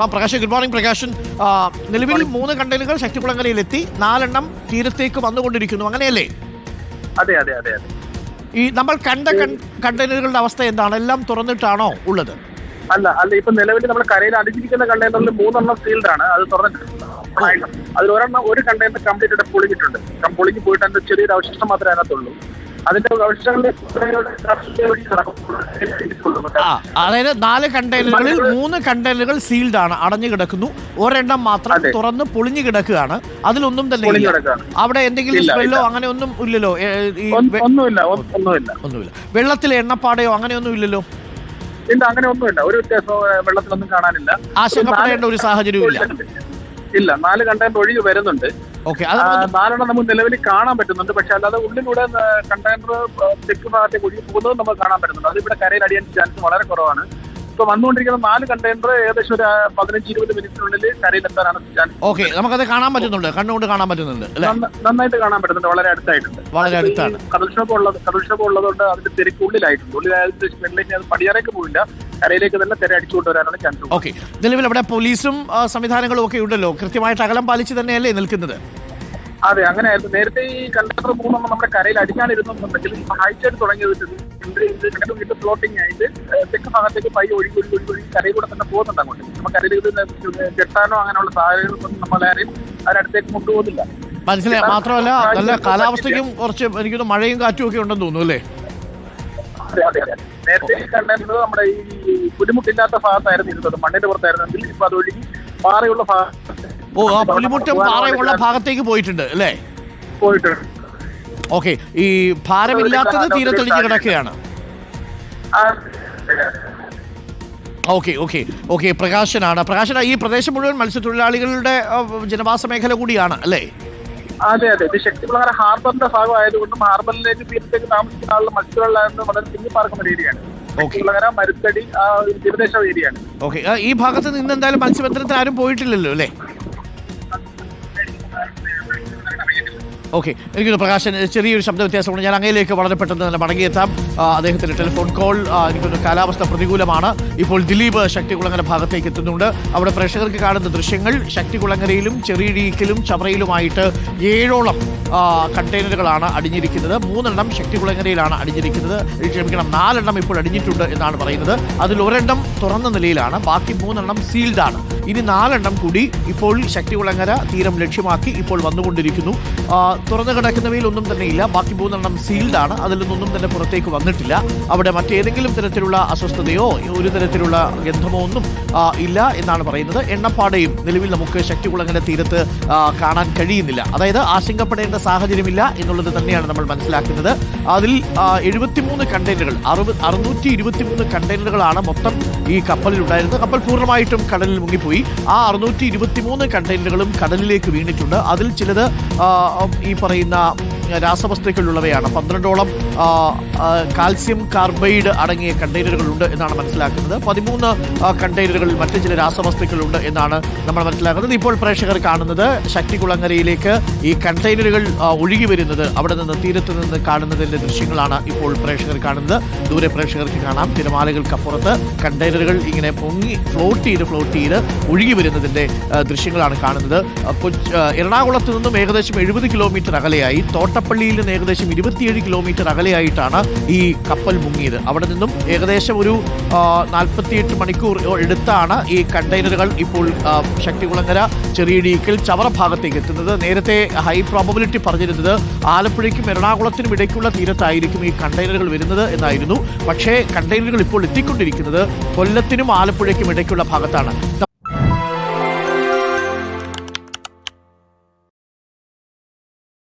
ആ Prakash good morning Prakashan. നിലവിൽ മൂന്ന് കണ്ടെയ്നറുകൾ ശക്തികുളങ്ങരയിലെത്തി നാലെണ്ണം തീരത്തേക്ക് വന്നുകൊണ്ടിരിക്കുന്നു. അങ്ങനെയല്ലേ? അതെ അതെ അതെ അതെ. ഈ നമ്മൾ കണ്ട കണ്ടെയ്നറുകളുടെ അവസ്ഥ എന്താണ്? എല്ലാം തുറന്നിട്ടാണോ ഉള്ളത്? അല്ല അല്ല ഇപ്പൊ നിലവിൽ നമ്മൾ കരയിൽ അടിച്ചിരിക്കുന്ന കണ്ടെയ്നറിൽ മൂന്നെണ്ണം സീൽഡ് ആണ്. അത് തുറന്നിട്ടുണ്ട്. അതിൽ ഒരെണ്ണം ഒരു കണ്ടെയ്നർ കംപ്ലീറ്റ് ആയിട്ട് പൊളിഞ്ഞിട്ടുണ്ട്. പൊളിഞ്ഞ് പോയിട്ട് അതിന്റെ ചെറിയൊരു അവശിഷ്ടം മാത്രമേ അതിനകത്തുള്ളൂ. അതായത് നാല് കണ്ടെയ്നറുകളിൽ മൂന്ന് കണ്ടെയ്നറുകൾ സീൽഡ് ആണ് അടഞ്ഞു കിടക്കുന്നു. ഒരെണ്ണം മാത്രം. തുറന്ന് പൊളിഞ്ഞു കിടക്കുകയാണ്. അതിലൊന്നും തന്നെ. അവിടെ എന്തെങ്കിലും സ്മെല്ലോ അങ്ങനെ ഒന്നും ഇല്ലല്ലോ? ഒന്നുമില്ല ഒന്നും- ഒന്നുമില്ല. വെള്ളത്തിലെ എണ്ണപ്പാടയോ അങ്ങനെയൊന്നും ഇല്ലല്ലോ? ഇല്ല അങ്ങനെ ഒന്നുമില്ല. ഒരു വ്യത്യാസവും വെള്ളത്തിലൊന്നും കാണാനില്ല. ആശങ്കപ്പെടേണ്ട ഒരു സാഹചര്യവും ഇല്ല. ഇല്ല നാല് കണ്ടെയ്നർ ഒഴിഞ്ഞു വരുന്നുണ്ട്. ഓക്കെ നാലെണ്ണം നമുക്ക് നിലവിൽ കാണാൻ പറ്റുന്നുണ്ട്. പക്ഷെ അല്ലാതെ ഉള്ളിലൂടെ കണ്ടെയ്നർ തെക്ക് ഭാഗത്തേക്ക് ഒഴുകി പോകുന്നത് നമുക്ക് കാണാൻ പറ്റുന്നുണ്ട്. അത് ഇവിടെ കരയിൽ അടിയാൻ ചാൻസ് വളരെ കുറവാണ്. ഇപ്പൊ വന്നുകൊണ്ടിരിക്കുന്ന നാല് കണ്ടെയ്നർ ഏകദേശം ഒരു പതിനഞ്ച് ഇരുപത് മിനിറ്റിനുള്ളിൽ കരയിലെത്താനാണ് ചാൻസ് ഓക്കെ നമുക്കത് കാണാൻ പറ്റുന്നുണ്ട്. കണ്ണുകൊണ്ട് കാണാൻ പറ്റുന്നുണ്ട് നന്നായിട്ട് കാണാൻ പറ്റുന്നുണ്ട്. വളരെ അടുത്തായിട്ടുണ്ട്. വളരെ അടുത്താണ്. കടൽക്ഷോഭം ഉള്ളത് കടൽക്ഷോഭം ഉള്ളതുകൊണ്ട് അതിന്റെ തിരക്കുള്ളിലായിട്ടുണ്ട് ഉള്ളിലായത് അത് പടിയാറേക്ക് പോയില്ല കരയിലേക്ക് തന്നെ തിര അടിച്ചുകൊണ്ട് വരാനാണ് ചാൻസ് ഓക്കെ നിലവിൽ അവിടെ പോലീസും സംവിധാനങ്ങളും ഒക്കെ ഉണ്ടല്ലോ. കൃത്യമായിട്ട് അകലം പാലിച്ച് തന്നെയല്ലേ നിൽക്കുന്നത്? അതെ അങ്ങനെയായിരുന്നു. നേരത്തെ ഈ കണ്ടെയ്നർ മൂന്നെണ്ണം നമ്മുടെ കരയിൽ അടിക്കാനിരുന്നുണ്ടെങ്കിൽ സഹായിച്ചായിട്ട് തുടങ്ങിയത് വീണ്ടും ഫ്ലോട്ടിംഗ് ആയിട്ട് തെക്ക് ഭാഗത്തേക്ക് പൈ ഒഴുകി ഒഴുകി ഒഴുകി ഒഴുകി കരയിലൂടെ തന്നെ പോകുന്നുണ്ട് അങ്ങോട്ട്. നമ്മൾ കരയിൽ കെട്ടാനോ അങ്ങനെയുള്ള സാഹചര്യങ്ങളൊന്നും നമ്മളാരെയും അതിനടുത്തേക്ക് കൊണ്ടുപോകുന്നില്ല. മനസ്സിലായി. മാത്രമല്ല നല്ല കാലാവസ്ഥയ്ക്കും കുറച്ച് എനിക്കൊന്ന് മഴയും കാറ്റും ഒക്കെ ഉണ്ടെന്ന് തോന്നുന്നു അല്ലേ? അതെ അതെ അതെ. നേരത്തെ കണ്ടെയ്നർ നമ്മുടെ ഈ ബുദ്ധിമുട്ടില്ലാത്ത ഭാഗത്തായിരുന്നു ഇരുന്നത്. മണ്ണിന്റെ പുറത്തായിരുന്നെങ്കിൽ ഇപ്പൊ അത് ഒഴുകി പാറയുള്ള ഭാഗത്ത് ഓ ആ പുലിമുട്ടും പാറയുമുള്ള ഭാഗത്തേക്ക് പോയിട്ടുണ്ട് അല്ലേ? പോയിട്ടുണ്ട്. ഓക്കെ ഈ ഭാരമില്ലാത്തത് തീരത്തൊഴിച്ച് കിടക്കുകയാണ്. ഓക്കെ ഓക്കെ ഓക്കെ പ്രകാശനാണ്. പ്രകാശന ഈ പ്രദേശം മുഴുവൻ മത്സ്യത്തൊഴിലാളികളുടെ ജനവാസ മേഖല കൂടിയാണ് അല്ലേ? അതെ അതെ. ഇത് ശക്തികുളങ്ങര ഹാർബറിന്റെ ഭാഗമായതുകൊണ്ടും ഹാർബറിലേക്ക് തീരത്തേക്ക് താമസിക്കുന്ന മത്സ്യത്തൊഴിലാളികൾ വളരെ തിങ്ങി പാർക്കുന്ന ഒരു ഏരിയയാണ് ശക്തികുളങ്ങര മരുത്തടി തീരദേശ ഏരിയയാണ്. ഓക്കെ. ഈ ഭാഗത്ത് നിന്ന് എന്തായാലും മത്സ്യബന്ധനത്തിന് ആരും പോയിട്ടില്ലല്ലോ അല്ലേ? ഓക്കെ എനിക്കൊന്ന് പ്രകാശൻ ചെറിയൊരു ശബ്ദ വ്യത്യാസമുണ്ട് ഞാൻ അങ്ങയിലേക്ക് വളരെ പെട്ടെന്ന് തന്നെ മടങ്ങിയെത്താം. അദ്ദേഹത്തിന്റെ ടെലിഫോൺ കോൾ എനിക്കൊരു കാലാവസ്ഥ പ്രതികൂലമാണ്. ഇപ്പോൾ ദിലീപ് ശക്തികുളങ്ങര ഭാഗത്തേക്ക് എത്തുന്നുണ്ട്. അവിടെ പ്രേക്ഷകർക്ക് കാണുന്ന ദൃശ്യങ്ങൾ ശക്തികുളങ്ങരയിലും ചെറിയഴീക്കിലും ചവറയിലുമായിട്ട് ഏഴോളം കണ്ടെയ്നറുകളാണ് അടിഞ്ഞിരിക്കുന്നത്. മൂന്നെണ്ണം ശക്തികുളങ്ങരയിലാണ് അടിഞ്ഞിരിക്കുന്നത്. ക്ഷമിക്കണം നാലെണ്ണം ഇപ്പോൾ അടിഞ്ഞിട്ടുണ്ട് എന്നാണ് പറയുന്നത്. അതിൽ ഒരെണ്ണം തുറന്ന നിലയിലാണ് ബാക്കി മൂന്നെണ്ണം സീൽഡ് ആണ് ഇനി നാലെണ്ണം കൂടി ഇപ്പോൾ ശക്തികുളങ്ങര തീരം ലക്ഷ്യമാക്കി ഇപ്പോൾ വന്നുകൊണ്ടിരിക്കുന്നു. തുറന്നു കിടക്കുന്നവയിൽ ഒന്നും തന്നെ ഇല്ല. ബാക്കി മൂന്നെണ്ണം സീൽഡ് ആണ്. അതിൽ നിന്നൊന്നും തന്നെ പുറത്തേക്ക് വന്നിട്ടില്ല. അവിടെ മറ്റേതെങ്കിലും തരത്തിലുള്ള അസ്വസ്ഥതയോ ഒരു തരത്തിലുള്ള ഗന്ധമോ ഒന്നും ഇല്ല എന്നാണ് പറയുന്നത്. എണ്ണപ്പാടയും നിലവിൽ നമുക്ക് ശക്തികുളങ്ങര തീരത്ത് കാണാൻ കഴിയുന്നില്ല. അതായത് ആശങ്കപ്പെടേണ്ട സാഹചര്യമില്ല എന്നുള്ളത് തന്നെയാണ് നമ്മൾ മനസ്സിലാക്കുന്നത്. അതിൽ എഴുപത്തിമൂന്ന് കണ്ടെയ്നറുകൾ അറുപത് അറുന്നൂറ്റി ഇരുപത്തിമൂന്ന് കണ്ടെയ്നറുകളാണ് മൊത്തം ഈ കപ്പലിൽ ഉണ്ടായിരുന്നത് കപ്പൽ പൂർണമായിട്ടും കടലിൽ മുങ്ങിപ്പോയി. ആ അറുന്നൂറ്റി ഇരുപത്തിമൂന്ന് കണ്ടെയ്നറുകളും കടലിലേക്ക് വീണിട്ടുണ്ട്. അതിൽ ചിലത് ഈ പറയുന്ന രാസവസ്തുക്കളുള്ളവയാണ് പന്ത്രണ്ടോളം കാൽസ്യം കാർബൈഡ് അടങ്ങിയ കണ്ടെയ്നറുകളുണ്ട് എന്നാണ് മനസ്സിലാക്കുന്നത്. പതിമൂന്ന് കണ്ടെയ്നറുകളിൽ മറ്റ് ചില രാസവസ്തുക്കളുണ്ട് എന്നാണ് നമ്മൾ മനസ്സിലാക്കുന്നത്. ഇപ്പോൾ പ്രേക്ഷകർ കാണുന്നത് ശക്തികുളങ്ങരയിലേക്ക് ഈ കണ്ടെയ്നറുകൾ ഒഴുകി വരുന്നത്. അവിടെ നിന്ന് തീരത്ത് നിന്ന് കാണുന്നതിന്റെ ദൃശ്യങ്ങളാണ് ഇപ്പോൾ പ്രേക്ഷകർ കാണുന്നത്. ദൂരെ പ്രേക്ഷകർക്ക് കാണാം. തിരമാലകൾക്കപ്പുറത്ത് കണ്ടെയ്നറുകൾ ഇങ്ങനെ പൊങ്ങി ഫ്ലോട്ട് ചെയ്ത് ഫ്ലോട്ട് ചെയ്ത് ഒഴുകി വരുന്നതിന്റെ ദൃശ്യങ്ങളാണ് കാണുന്നത്. എറണാകുളത്ത് നിന്നും ഏകദേശം എഴുപത് കിലോമീറ്റർ അകലെയായി തോട്ടപ്പള്ളിയിൽ നിന്ന് ഏകദേശം ഇരുപത്തിയേഴ് കിലോമീറ്റർ അകലെയായിട്ടാണ് ഈ കപ്പൽ മുങ്ങിയത്. അവിടെ നിന്നും ഏകദേശം ഒരു നാൽപ്പത്തിയെട്ട് മണിക്കൂർ എടുത്താണ് ഈ കണ്ടെയ്നറുകൾ ഇപ്പോൾ ശക്തികുളങ്ങര ചെറിയടീക്കൽ ചവറ ഭാഗത്തേക്ക് എത്തുന്നത്. നേരത്തെ ഹൈ പ്രോബബിലിറ്റി പറഞ്ഞിരുന്നത് ആലപ്പുഴയ്ക്കും എറണാകുളത്തിനും ഇടയ്ക്കുള്ള തീരത്തായിരിക്കും ഈ കണ്ടെയ്നറുകൾ വരുന്നത് എന്നായിരുന്നു. പക്ഷേ കണ്ടെയ്നറുകൾ ഇപ്പോൾ എത്തിക്കൊണ്ടിരിക്കുന്നത് കൊല്ലത്തിനും ആലപ്പുഴയ്ക്കും ഇടയ്ക്കുള്ള ഭാഗത്താണ്.